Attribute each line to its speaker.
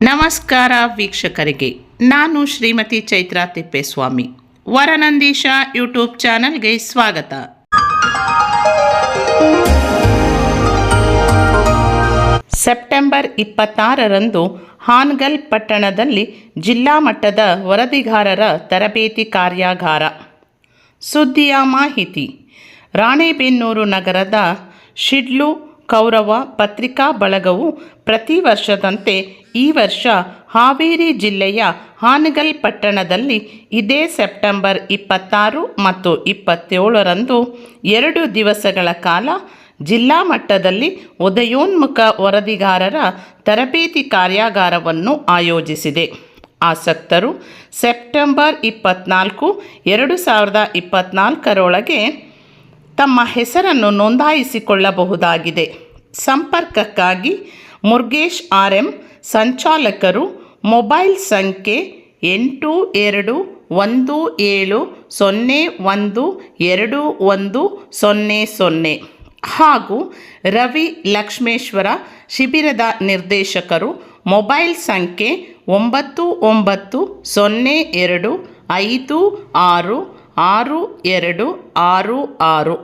Speaker 1: ನಮಸ್ಕಾರ ವೀಕ್ಷಕರಿಗೆ. ನಾನು ಶ್ರೀಮತಿ ಚೈತ್ರಾ ತಿಪ್ಪೇಸ್ವಾಮಿ. ವರನಂದೀಶ ಯೂಟ್ಯೂಬ್ ಚಾನಲ್ಗೆ ಸ್ವಾಗತ. ಸೆಪ್ಟೆಂಬರ್ ಇಪ್ಪತ್ತಾರರಂದು ಹಾನ್ಗಲ್ ಪಟ್ಟಣದಲ್ಲಿ ಜಿಲ್ಲಾ ಮಟ್ಟದ ವರದಿಗಾರರ ತರಬೇತಿ ಕಾರ್ಯಾಗಾರ. ಸುದ್ದಿಯ ಮಾಹಿತಿ. ರಾಣೆಬೆನ್ನೂರು ನಗರದ ಶಿಡ್ಲು ಕೌರವ ಪತ್ರಿಕಾ ಬಳಗವು ಪ್ರತಿ ವರ್ಷದಂತೆ ಈ ವರ್ಷ ಹಾವೇರಿ ಜಿಲ್ಲೆಯ ಹಾನಗಲ್ ಪಟ್ಟಣದಲ್ಲಿ ಇದೇ ಸೆಪ್ಟೆಂಬರ್ ಇಪ್ಪತ್ತಾರು ಮತ್ತು ಇಪ್ಪತ್ತೇಳರಂದು ಎರಡು ದಿವಸಗಳ ಕಾಲ ಜಿಲ್ಲಾ ಮಟ್ಟದಲ್ಲಿ ಉದಯೋನ್ಮುಖ ವರದಿಗಾರರ ತರಬೇತಿ ಕಾರ್ಯಾಗಾರವನ್ನು ಆಯೋಜಿಸಿದೆ. ಆಸಕ್ತರು ಸೆಪ್ಟೆಂಬರ್ ಇಪ್ಪತ್ನಾಲ್ಕು, ಎರಡು ಸಾವಿರದ ಇಪ್ಪತ್ನಾಲ್ಕರೊಳಗೆ ತಮ್ಮ ಹೆಸರನ್ನು ನೋಂದಾಯಿಸಿಕೊಳ್ಳಬಹುದಾಗಿದೆ. ಸಂಪರ್ಕಕ್ಕಾಗಿ ಮುರುಗೇಶ್ ಆರ್ ಎಂ ಸಂಚಾಲಕರು ಮೊಬೈಲ್ ಸಂಖ್ಯೆ ಎಂಟು ಎರಡು ಒಂದು ಏಳು ಸೊನ್ನೆ ಒಂದು ಎರಡು ಒಂದು ಸೊನ್ನೆ ಸೊನ್ನೆ ಹಾಗೂ ರವಿ ಲಕ್ಷ್ಮೇಶ್ವರ ಶಿಬಿರದ ನಿರ್ದೇಶಕರು ಮೊಬೈಲ್ ಸಂಖ್ಯೆ ಒಂಬತ್ತು ಒಂಬತ್ತು ಸೊನ್ನೆ ಎರಡು ಐದು ಆರು ಆರು ಎರಡು ಆರು ಆರು